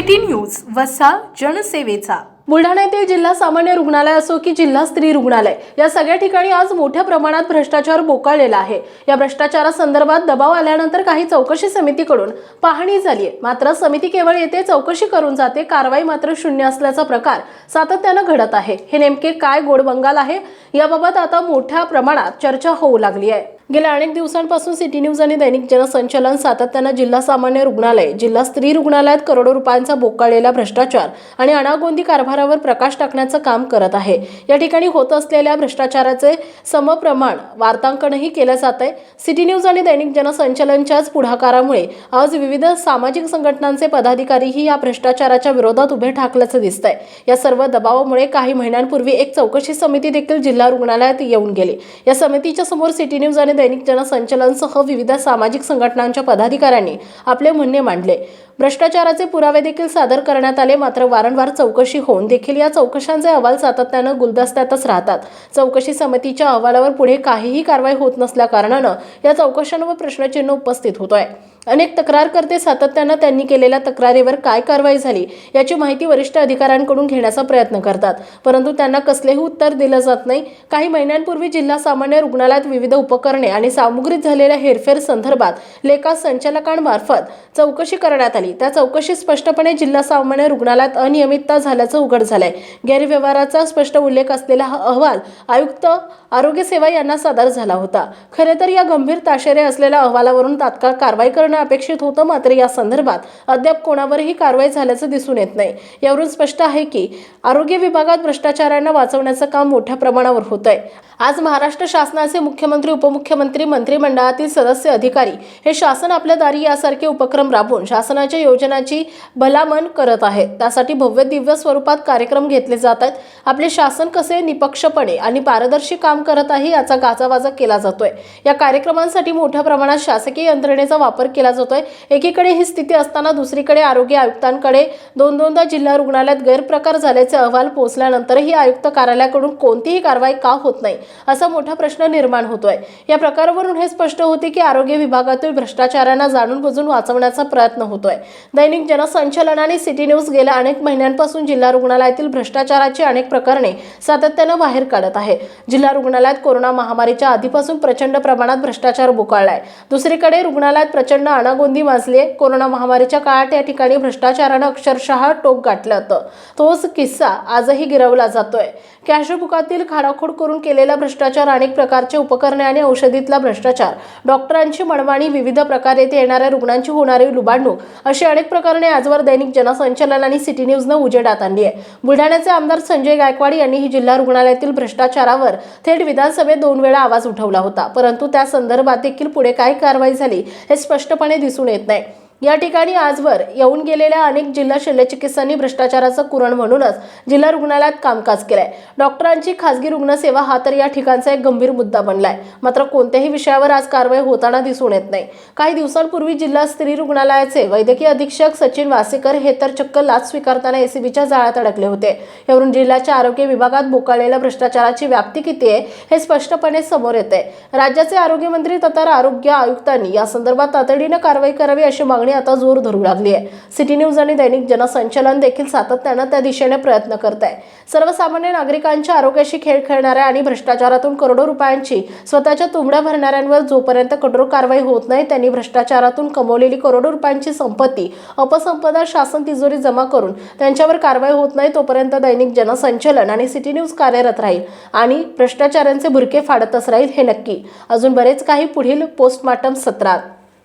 City news वसा जनसेवेचा. बुलढाणा येथील जिल्हा सामान्य रुग्णालय असो की जिल्हा स्त्री रुग्णालय या सगळ्या ठिकाणी आज मोठ्या प्रमाणात भ्रष्टाचार बोकाळलेला आहे. या भ्रष्टाचारासंदर्भात दबाव आल्यानंतर काही चौकशी समितीकडून पाहणी झाली आहे. मात्र समिती केवळ येथे चौकशी करून जाते कारवाई मात्र शून्य असल्याचा प्रकार सातत्यानं घडत आहे. हे नेमके काय गोडबंगाल आहे? याबाबत आता मोठ्या प्रमाणात चर्चा होऊ लागली आहे. गेल्या अनेक दिवसांपासून सिटी न्यूज आणि दैनिक जनसंचलन सातत्यानं जिल्हा सामान्य रुग्णालय जिल्हा स्त्री रुग्णालयात करोडो रुपयांचा बोकाळलेला भ्रष्टाचार आणि अनागोंदी कारभारावर प्रकाश टाकण्याचं काम करत आहे. या ठिकाणी होत असलेल्या भ्रष्टाचाराचे समप्रमाण वार्तांकनही केलं जात आहे सिटी न्यूज आणि दैनिक जनसंचलनच्याच पुढाकारामुळे आज विविध सामाजिक संघटनांचे पदाधिकारीही या भ्रष्टाचाराच्या विरोधात उभे ठाकल्याचं दिसतंय. या सर्व दबावामुळे काही महिन्यांपूर्वी एक चौकशी समिती देखील जिल्हा रुग्णालयात येऊन गेली. या समितीच्या समोर सिटी न्यूज आणि दैनिक जनसंचलनसह विविध सामाजिक संघटनांच्या पदाधिकाऱ्यांनी आपले म्हणणे मांडले. भ्रष्टाचाराचे पुरावे देखील सादर करण्यात आले मात्र वारंवार चौकशी होऊन देखील या चौकशांचे अहवाल सातत्यानं गुलदस्त्यातच राहतात. चौकशी समितीच्या अहवालावर पुढे काहीही कारवाई होत नसल्या कारणानं या चौकशांवर प्रश्नचिन्ह उपस्थित होतोय. अनेक तक्रारकर्ते सातत्यानं त्यांनी केलेल्या तक्रारीवर काय कारवाई झाली याची माहिती वरिष्ठ अधिकाऱ्यांकडून घेण्याचा प्रयत्न करतात. परंतु त्यांना कसलेही उत्तर दिलं जात नाही. काही महिन्यांपूर्वी जिल्हा सामान्य रुग्णालयात विविध उपकरणे आणि सामुग्रीत झालेल्या हेरफेर संदर्भात लेखा संचालकांमार्फत चौकशी करण्यात आली. त्या चौकशीत स्पष्टपणे जिल्हा सामान्य रुग्णालयात अनियमितता झाल्याचं उघड झालंय. गैरव्यवहाराचा स्पष्ट उल्लेख असलेला हा अहवाल आयुक्त आरोग्य सेवा यांना सादर झाला होता. खरे तर या गंभीर ताशेरे असलेल्या अहवालावरून तात्काळ कारवाई करणं अपेक्षित होतं मात्र या संदर्भात अद्याप कोणावरही कारवाई झाल्याचं दिसून येत नाही. यावरून स्पष्ट आहे की आरोग्य विभागात भ्रष्टाचारांना वाचवण्याचं काम मोठ्या प्रमाणावर होत आहे आज महाराष्ट्र शासनाचे मुख्यमंत्री उपमुख्यमंत्री मंत्रिमंडळातील सदस्य अधिकारी हे शासन आपल्या दारी यासारखे उपक्रम राबवून शासनाच्या योजनाची भलामण करत आहेत. त्यासाठी भव्य दिव्य स्वरूपात कार्यक्रम घेतले जात आहेत आपले शासन कसे निपक्षपणे आणि पारदर्शी काम करत आहे याचा गाजावाजा केला जातोय. या कार्यक्रमांसाठी मोठ्या प्रमाणात शासकीय यंत्रणेचा वापर केला जातोय. एकीकडे ही स्थिती असताना दुसरीकडे आरोग्य आयुक्तांकडे दोन दोनदा जिल्हा रुग्णालयात गैरप्रकार झाल्याचे अहवाल पोहोचल्यानंतरही आयुक्त कार्यालयाकडून कोणतीही कारवाई का होत नाही असा मोठा प्रश्न निर्माण होतोय. या प्रकारावरून हे स्पष्ट होते की आरोग्य विभागातील भ्रष्टाचारांना जाणून बुजून वाचवण्याचा प्रयत्न होतोय. दैनिक जनसंचलनाने सिटी न्यूज गेल्या अनेक महिन्यांपासून जिल्हा रुग्णालयातील भ्रष्टाचाराची अनेक प्रकरणे सातत्यानं बाहेर काढत आहे. जिल्हा रुग्णालयात कोरोना महामारीच्या आधीपासून प्रचंड प्रमाणात भ्रष्टाचार बोकाळलाय दुसरीकडे रुग्णालयात प्रचंड अनागोंदी माजली आहे. कोरोना महामारीच्या काळात या ठिकाणी भ्रष्टाचारानं अक्षरशः टोक गाठलं होतं. तोच किस्सा आजही गिरवला जातोय. कॅशबुकातील खाडाखोड करून केलेला भ्रष्टाचार अनेक प्रकारचे उपकरणे आणि औषधीतला भ्रष्टाचार. डॉक्टरांची मनमानी विविध प्रकारे येथे येणाऱ्या रुग्णांची होणारी लुबाडणूक अशी अनेक प्रकरणे आजवर दैनिक जनसंचलन आणि सिटी न्यूजनं उजेडात आणली आहे. बुलढाण्याचे आमदार संजय गायकवाड यांनी ही जिल्हा रुग्णालयातील भ्रष्टाचारावर थेट विधानसभेत दोन वेळा आवाज उठवला होता. परंतु त्या संदर्भात देखील पुढे काय कारवाई झाली हे स्पष्ट स्पष्टपणे दिसून येत नाही. या ठिकाणी आजवर येऊन गेलेल्या अनेक जिल्हा शल्यचिकित्सांनी भ्रष्टाचाराचं कुरण म्हणूनच जिल्हा रुग्णालयात कामकाज केलंय. डॉक्टरांची खासगी रुग्णसेवा हा तर या ठिकाणचा एक गंभीर मुद्दा बनलाय. मात्र कोणत्याही विषयावर आज कारवाई होताना दिसून येत नाही. काही दिवसांपूर्वी जिल्हा स्त्री रुग्णालयाचे वैद्यकीय अधीक्षक सचिन वासेकर हे तर चक्क लाच स्वीकारताना एसीबीच्या जाळ्यात अडकले होते. यावरून जिल्ह्याच्या आरोग्य विभागात बोकाळलेल्या भ्रष्टाचाराची व्याप्ती किती आहे हे स्पष्टपणे समोर येते राज्याचे आरोग्यमंत्री तथा आरोग्य आयुक्तांनी या संदर्भात तातडीनं कारवाई करावी अशी मागणी मागणी आता जोर धरू लागली आहे सिटी न्यूज आणि दैनिक जनसंचलन देखील सातत्यानं त्या दिशेने प्रयत्न करत आहे सर्वसामान्य नागरिकांच्या आरोग्याशी खेळ खेळणाऱ्या आणि भ्रष्टाचारातून करोडो रुपयांची स्वतःच्या तुंबड्या भरणाऱ्यांवर जोपर्यंत कठोर कारवाई होत नाही त्यांनी भ्रष्टाचारातून कमवलेली करोडो रुपयांची संपत्ती अपसंपदा शासन तिजोरी जमा करून त्यांच्यावर कारवाई होत नाही तोपर्यंत दैनिक जनसंचलन आणि सिटी न्यूज कार्यरत राहील आणि भ्रष्टाचारांचे भुरके फाडतच राहील हे नक्की. अजून बरेच काही पुढील पोस्टमार्टम सत्रात.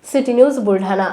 City news Buldhana.